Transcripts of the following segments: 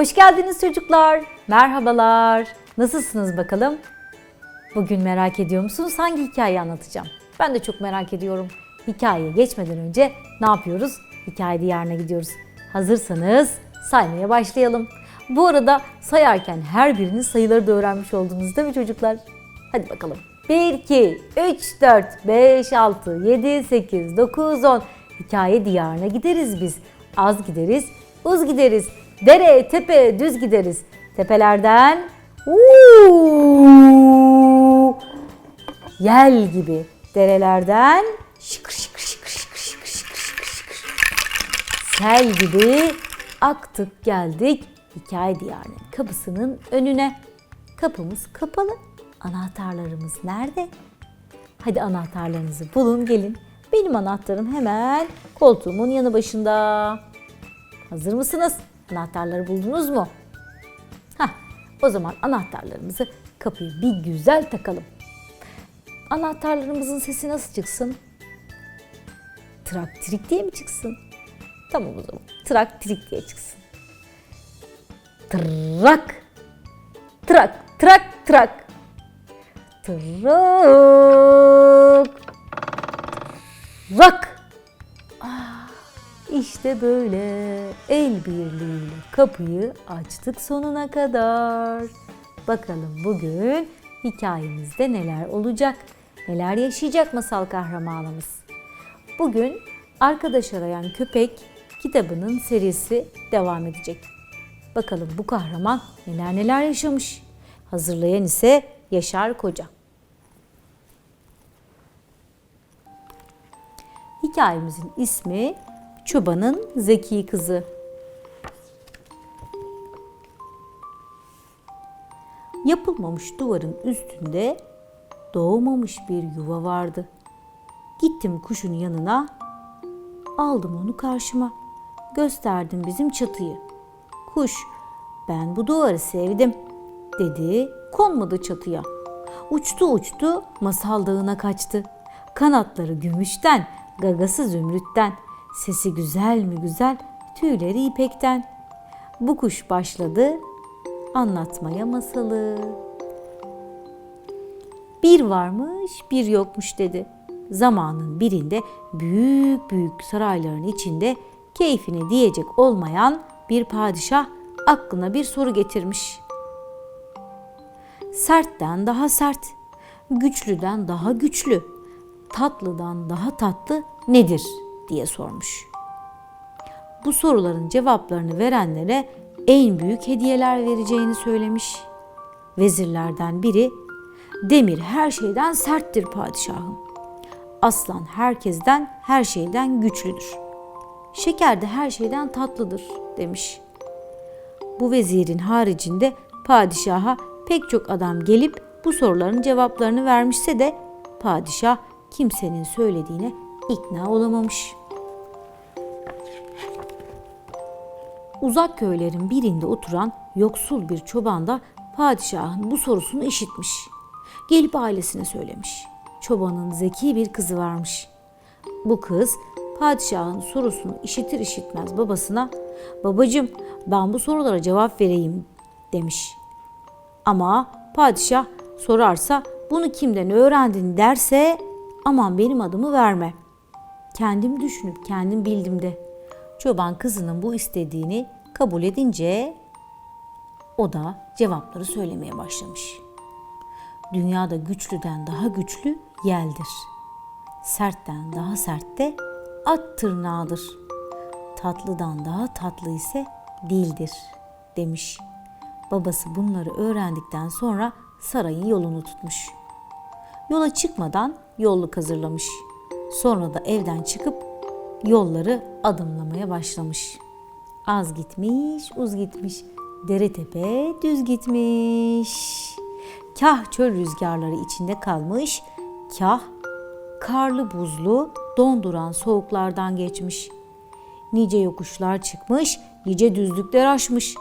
Hoş geldiniz çocuklar. Merhabalar. Nasılsınız bakalım? Bugün merak ediyor musunuz hangi hikayeyi anlatacağım? Ben de çok merak ediyorum. Hikayeye geçmeden önce ne yapıyoruz? Hikaye diyarına gidiyoruz. Hazırsanız saymaya başlayalım. Bu arada sayarken her birinin sayıları da öğrenmiş oldunuz değil mi çocuklar? Hadi bakalım. 1, 2, 3, 4, 5, 6, 7, 8, 9, 10. Hikaye diyarına gideriz biz. Az gideriz, uz gideriz. Dere, tepe, düz gideriz. Tepelerden uuu, yel gibi. Derelerden şıkır şıkır şıkır şıkır şıkır şıkır şıkır şıkır. Sel gibi aktık geldik hikaye diyarının kapısının önüne. Kapımız kapalı. Anahtarlarımız nerede? Hadi anahtarlarınızı bulun gelin. Benim anahtarım hemen koltuğumun yanı başında. Hazır mısınız? Anahtarları buldunuz mu? Hah, o zaman anahtarlarımızı kapıya bir güzel takalım. Anahtarlarımızın sesi nasıl çıksın? Traktrik diye mi çıksın? Tamam o zaman. Traktrik diye çıksın. Trak. Trak, trak, trak. Trak. Rak. İşte böyle el birliğiyle kapıyı açtık sonuna kadar. Bakalım bugün hikayemizde neler olacak? Neler yaşayacak masal kahramanımız? Bugün Arkadaş Arayan Köpek kitabının serisi devam edecek. Bakalım bu kahraman neler neler yaşamış. Hazırlayan ise Yaşar Koca. Hikayemizin ismi Çobanın Zeki Kızı. Yapılmamış duvarın üstünde doğmamış bir yuva vardı. Gittim kuşun yanına, aldım onu karşıma. Gösterdim bizim çatıyı. Kuş, ben bu duvarı sevdim dedi, konmadı çatıya. Uçtu uçtu, masal dağına kaçtı. Kanatları gümüşten, gagası zümrütten, sesi güzel mi güzel, tüyleri ipekten. Bu kuş başladı anlatmaya masalı. Bir varmış, bir yokmuş dedi. Zamanın birinde büyük büyük sarayların içinde keyfine diyecek olmayan bir padişah aklına bir soru getirmiş. Sertten daha sert, güçlüden daha güçlü, tatlıdan daha tatlı nedir diye sormuş. Bu soruların cevaplarını verenlere en büyük hediyeler vereceğini söylemiş. Vezirlerden biri, demir her şeyden serttir padişahım. Aslan herkesten, her şeyden güçlüdür. Şeker de her şeyden tatlıdır demiş. Bu vezirin haricinde padişaha pek çok adam gelip bu soruların cevaplarını vermişse de padişah kimsenin söylediğine ikna olamamış. Uzak köylerin birinde oturan yoksul bir çoban da padişahın bu sorusunu işitmiş. Gelip ailesine söylemiş. Çobanın zeki bir kızı varmış. Bu kız padişahın sorusunu işitir işitmez babasına babacım ben bu sorulara cevap vereyim demiş. Ama padişah sorarsa bunu kimden öğrendin derse aman benim adımı verme. Kendim düşünüp kendim bildim de. Çoban kızının bu istediğini kabul edince o da cevapları söylemeye başlamış. Dünyada güçlüden daha güçlü yeldir. Sertten daha sert de at tırnağıdır. Tatlıdan daha tatlı ise dildir demiş. Babası bunları öğrendikten sonra sarayın yolunu tutmuş. Yola çıkmadan yolluk hazırlamış. Sonra da evden çıkıp yolları adımlamaya başlamış. Az gitmiş, uz gitmiş. Dere tepe düz gitmiş. Kah çöl rüzgarları içinde kalmış, kah karlı buzlu donduran soğuklardan geçmiş. Nice yokuşlar çıkmış, nice düzlükler aşmış.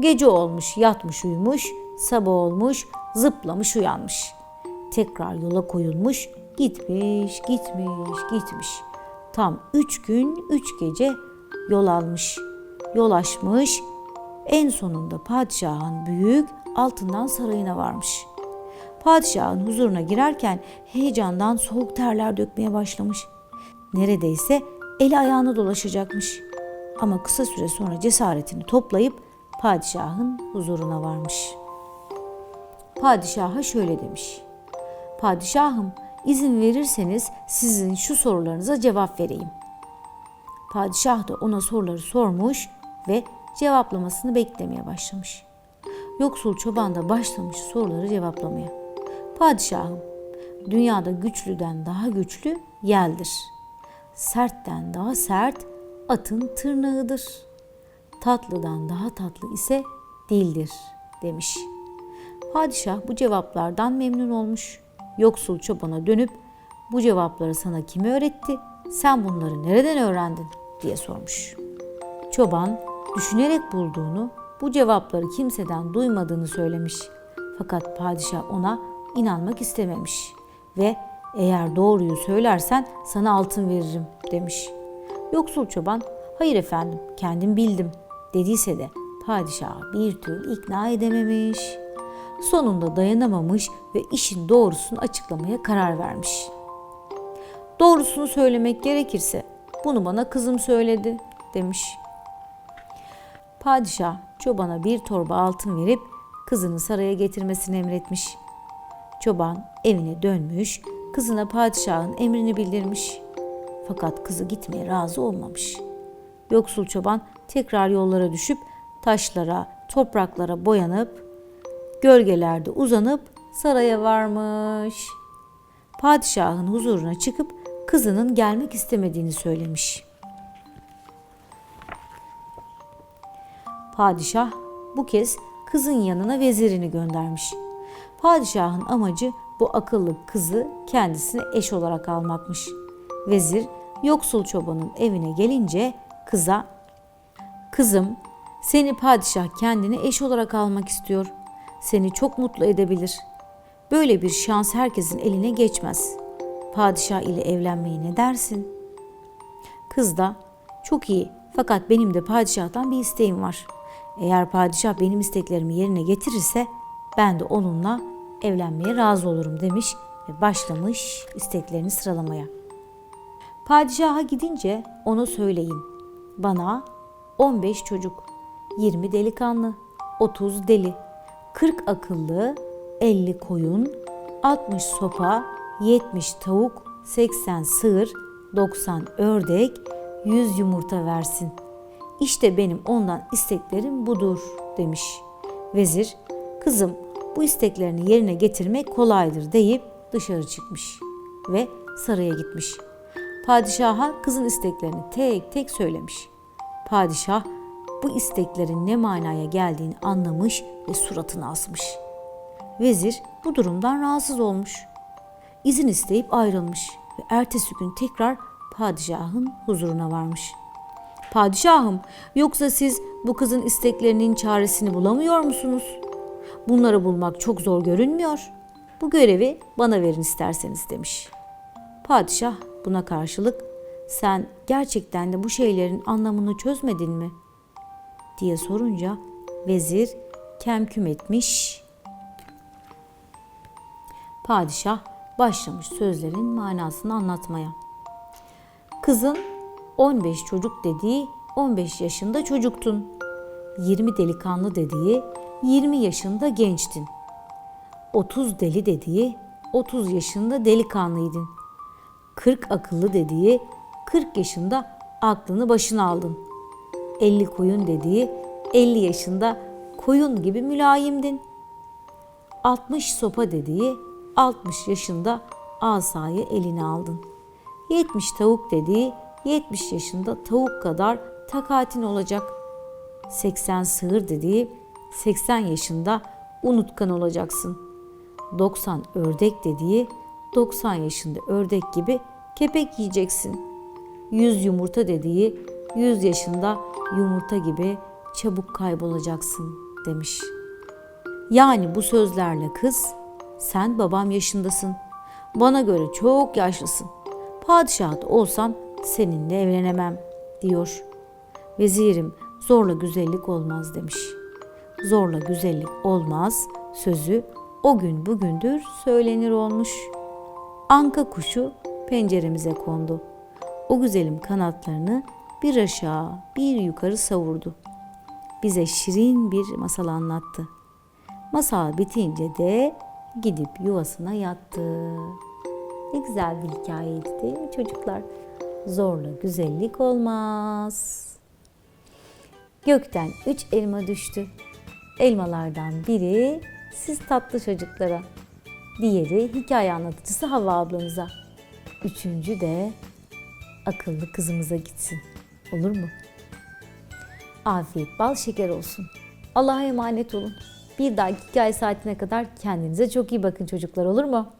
Gece olmuş, yatmış uyumuş, sabah olmuş, zıplamış uyanmış. Tekrar yola koyulmuş, gitmiş, gitmiş, gitmiş. Tam üç gün, üç gece yol almış. Yol aşmış, En sonunda padişahın büyük altından sarayına varmış. Padişahın huzuruna girerken heyecandan soğuk terler dökmeye başlamış. Neredeyse eli ayağına dolaşacakmış. Ama kısa süre sonra cesaretini toplayıp padişahın huzuruna varmış. Padişaha şöyle demiş. Padişahım izin verirseniz sizin şu sorularınıza cevap vereyim. Padişah da ona soruları sormuş ve cevaplamasını beklemeye başlamış. Yoksul çoban da başlamış soruları cevaplamaya. Padişahım, dünyada güçlüden daha güçlü yeldir. Sertten daha sert atın tırnağıdır. Tatlıdan daha tatlı ise dildir demiş. Padişah bu cevaplardan memnun olmuş. Yoksul çobana dönüp bu cevapları sana kim öğretti? Sen bunları nereden öğrendin? diye sormuş. Çoban düşünerek bulduğunu, bu cevapları kimseden duymadığını söylemiş. Fakat padişah ona inanmak istememiş ve eğer doğruyu söylersen sana altın veririm demiş. Yoksul çoban hayır efendim kendim bildim dediyse de padişah bir türlü ikna edememiş. Sonunda dayanamamış ve işin doğrusunu açıklamaya karar vermiş. Doğrusunu söylemek gerekirse bunu bana kızım söyledi demiş. Padişah çobana bir torba altın verip kızını saraya getirmesini emretmiş. Çoban evine dönmüş, kızına padişahın emrini bildirmiş. Fakat kızı gitmeye razı olmamış. Yoksul çoban tekrar yollara düşüp taşlara, topraklara boyanıp gölgelerde uzanıp saraya varmış. Padişahın huzuruna çıkıp kızının gelmek istemediğini söylemiş. Padişah bu kez kızın yanına vezirini göndermiş. Padişahın amacı bu akıllı kızı kendisine eş olarak almakmış. Vezir yoksul çobanın evine gelince kıza "Kızım, seni padişah kendine eş olarak almak istiyor. Seni çok mutlu edebilir. Böyle bir şans herkesin eline geçmez. Padişah ile evlenmeye ne dersin?" Kız da "Çok iyi fakat benim de padişahtan bir isteğim var. Eğer padişah benim isteklerimi yerine getirirse ben de onunla evlenmeye razı olurum demiş ve başlamış isteklerini sıralamaya. Padişaha gidince onu söyleyin. Bana 15 çocuk, 20 delikanlı, 30 deli, 40 akıllı, 50 koyun, 60 sopa, 70 tavuk, 80 sığır, 90 ördek, 100 yumurta versin. İşte benim ondan isteklerim budur demiş. Vezir, kızım bu isteklerini yerine getirmek kolaydır deyip dışarı çıkmış ve saraya gitmiş. Padişaha kızın isteklerini tek tek söylemiş. Padişah bu isteklerin ne manaya geldiğini anlamış ve suratını asmış. Vezir bu durumdan rahatsız olmuş. İzin isteyip ayrılmış ve ertesi gün tekrar padişahın huzuruna varmış. Padişahım, yoksa siz bu kızın isteklerinin çaresini bulamıyor musunuz? Bunları bulmak çok zor görünmüyor. Bu görevi bana verin isterseniz demiş. Padişah buna karşılık sen gerçekten de bu şeylerin anlamını çözmedin mi? diye sorunca vezir kemküm etmiş. Padişah başlamış sözlerin manasını anlatmaya. Kızın 15 çocuk dediği 15 yaşında çocuktun. 20 delikanlı dediği 20 yaşında gençtin. 30 deli dediği 30 yaşında delikanlıydın. 40 akıllı dediği 40 yaşında aklını başına aldın. 50 koyun dediği 50 yaşında koyun gibi mülayimdin. 60 sopa dediği 60 yaşında asayı eline aldın. 70 tavuk dediği 70 yaşında tavuk kadar takatin olacak. 80 sığır dediği 80 yaşında unutkan olacaksın. 90 ördek dediği 90 yaşında ördek gibi kepek yiyeceksin. 100 yumurta dediği 100 yaşında yumurta gibi çabuk kaybolacaksın demiş. Yani bu sözlerle kız sen babam yaşındasın. Bana göre çok yaşlısın. Padişah da olsam seninle evlenemem diyor. Vezirim zorla güzellik olmaz demiş.'' zorla güzellik olmaz sözü o gün bugündür söylenir olmuş. Anka kuşu penceremize kondu. O güzelim kanatlarını bir aşağı bir yukarı savurdu. Bize şirin bir masal anlattı. Masal bitince de gidip yuvasına yattı. Ne güzel bir hikayeydi değil mi çocuklar? Zorla güzellik olmaz. Gökten üç elma düştü. Elmalardan biri siz tatlı çocuklara, diğeri hikaye anlatıcısı Havva ablanıza, üçüncü de akıllı kızımıza gitsin. Olur mu? Afiyet bal şeker olsun. Allah'a emanet olun. Bir dahaki hikaye saatine kadar kendinize çok iyi bakın çocuklar olur mu?